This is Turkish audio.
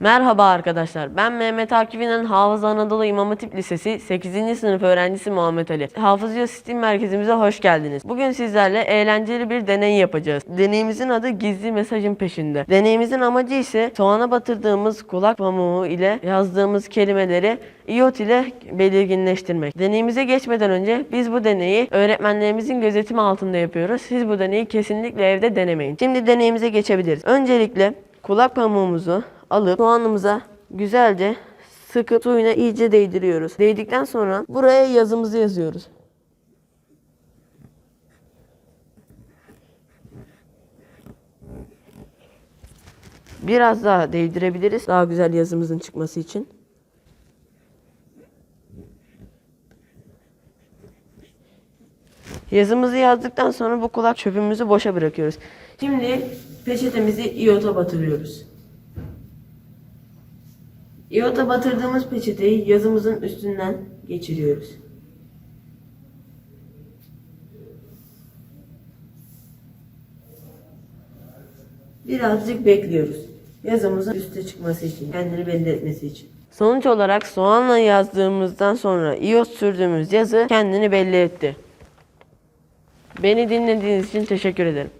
Merhaba arkadaşlar. Ben Mehmet Akif İnan Hafız Anadolu İmam Hatip Lisesi 8. sınıf öğrencisi Muhammed Ali. Hafızca Sistem Merkezimize hoş geldiniz. Bugün sizlerle eğlenceli bir deney yapacağız. Deneyimizin adı gizli mesajın peşinde. Deneyimizin amacı ise soğana batırdığımız kulak pamuğu ile yazdığımız kelimeleri iot ile belirginleştirmek. Deneyimize geçmeden önce biz bu deneyi öğretmenlerimizin gözetimi altında yapıyoruz. Siz bu deneyi kesinlikle evde denemeyin. Şimdi deneyimize geçebiliriz. Öncelikle kulak pamuğumuzu alıp soğanımıza güzelce sıkıp suyuna iyice değdiriyoruz. Değdikten sonra buraya yazımızı yazıyoruz. Biraz daha değdirebiliriz. Daha güzel yazımızın çıkması için. Yazımızı yazdıktan sonra bu kulak çöpümüzü boşa bırakıyoruz. Şimdi peçetemizi iyota batırıyoruz. İyota batırdığımız peçeteyi yazımızın üstünden geçiriyoruz. Birazcık bekliyoruz. Yazımızın üste çıkması için, kendini belli etmesi için. Sonuç olarak soğanla yazdığımızdan sonra iot sürdüğümüz yazı kendini belli etti. Beni dinlediğiniz için teşekkür ederim.